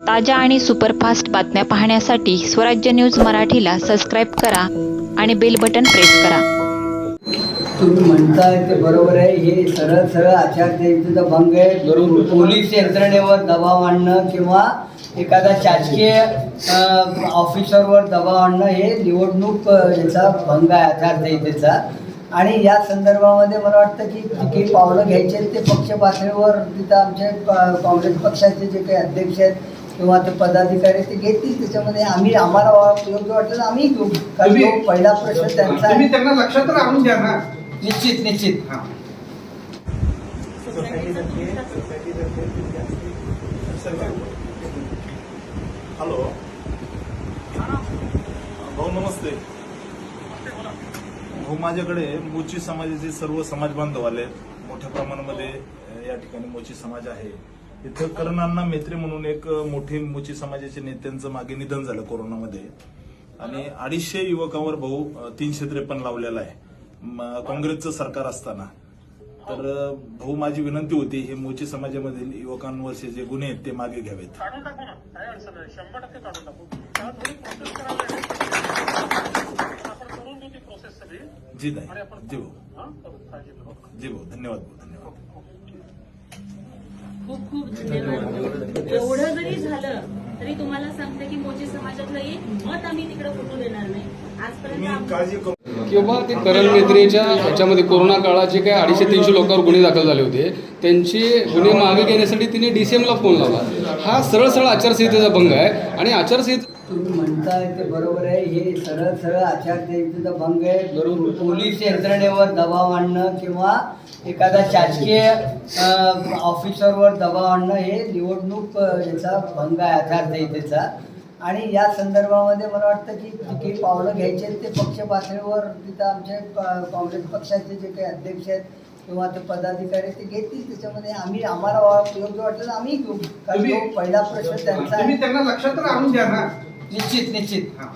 ताज्या आणि सुपरफास्ट बातम्या पाहण्यासाठी स्वराज्य न्यूज मराठीला सबस्क्राईब करा आणि बेल बटन प्रेस करा. तुम्ही म्हणताय ते बरोबर आहे. हे सरळ सरळ आचारसंहितेचा भंग आहे. बरोबर. पोलीस यंत्रणेवर दबाव आणणं किंवा एखादा शासकीय ऑफिसरवर दबाव आणणं हे निवडणूक याचा भंग आहे आचारसंहितेचा. आणि या संदर्भामध्ये मला वाटतं की काही पावलं घ्यायचे आहेत. ते पक्ष पातळीवर तिथं आमचे काँग्रेस पक्षाचे जे काही अध्यक्ष आहेत किंवा ते पदाधिकारी ते घेतील त्याच्यामध्ये आम्ही आम्हाला योग्य वाटलं तर आम्ही घेऊ. कारण तुम्ही- तो पहिला प्रश्न त्यांचा तुम्ही त्यांना लक्षात तर आणून द्या ना. निश्चित निश्चित. हा. हॅलो. भाऊ नमस्ते. भाऊ माझ्याकडे मोची समाजाचे सर्व समाज बांधव आले मोठ्या प्रमाणामध्ये अ, या ठिकाणी मोची समाज आहे. इथं करणअण्णा मेत्रे म्हणून एक मोठी मोची समाजाच्या नेत्यांचं मागे निधन झालं कोरोनामध्ये. आणि अडीचशे युवकांवर भाऊ तीनशे त्रेपन्न लावलेला आहे. काँग्रेसचं सरकार असताना. तर भाऊ माझी विनंती होती हे मोची समाजामधील युवकांवरचे जे गुन्हे आहेत ते मागे घ्यावेत. जी नाही जी भाऊ. जी भाऊ धन्यवाद भाऊ धन्यवाद. खूप खूप धन्यवाद. एवढं जरी झालं तरी तुम्हाला सांगते की मोची समाजातलं एक मत आम्ही तिकडे फुटू देणार नाही. आजपर्यंत किंवा ते करण मेत्रेच्या ह्याच्यामध्ये कोरोना काळात जे काही अडीचशे तीनशे लोकांवर गुन्हे दाखल झाले होते त्यांचे गुन्हे मागे घेण्यासाठी तिने डीसीएमला फोन लावला. हा सरळ सरळ आचारसंहितेचा भंग आहे आणि आचारसंहिता तुम्ही म्हणताय ते बरोबर आहे. हे सरळ सरळ आचारसंहितेचा भंग आहे. बरोबर. पोलीस यंत्रणेवर दबाव आणणं किंवा एखादा शासकीय ऑफिसरवर दबाव आणणं हे निवडणूक याचा भंग आहे आचारसंहितेचा. आणि या संदर्भामध्ये मला वाटतं की जी काही पावलं घ्यायची आहेत ते पक्ष पातळीवर तिथं आमचे काँग्रेस पक्षाचे जे काही अध्यक्ष आहेत किंवा ते पदाधिकारी आहेत, ते घेतील. त्याच्यामध्ये आम्ही आम्हाला योग्य वाटलं आम्ही घेऊ. कारण पहिला प्रश्न त्यांचा तुम्ही आहे. त्यांना लक्षात तर आणून द्या ना. निश्चित निश्चित हा.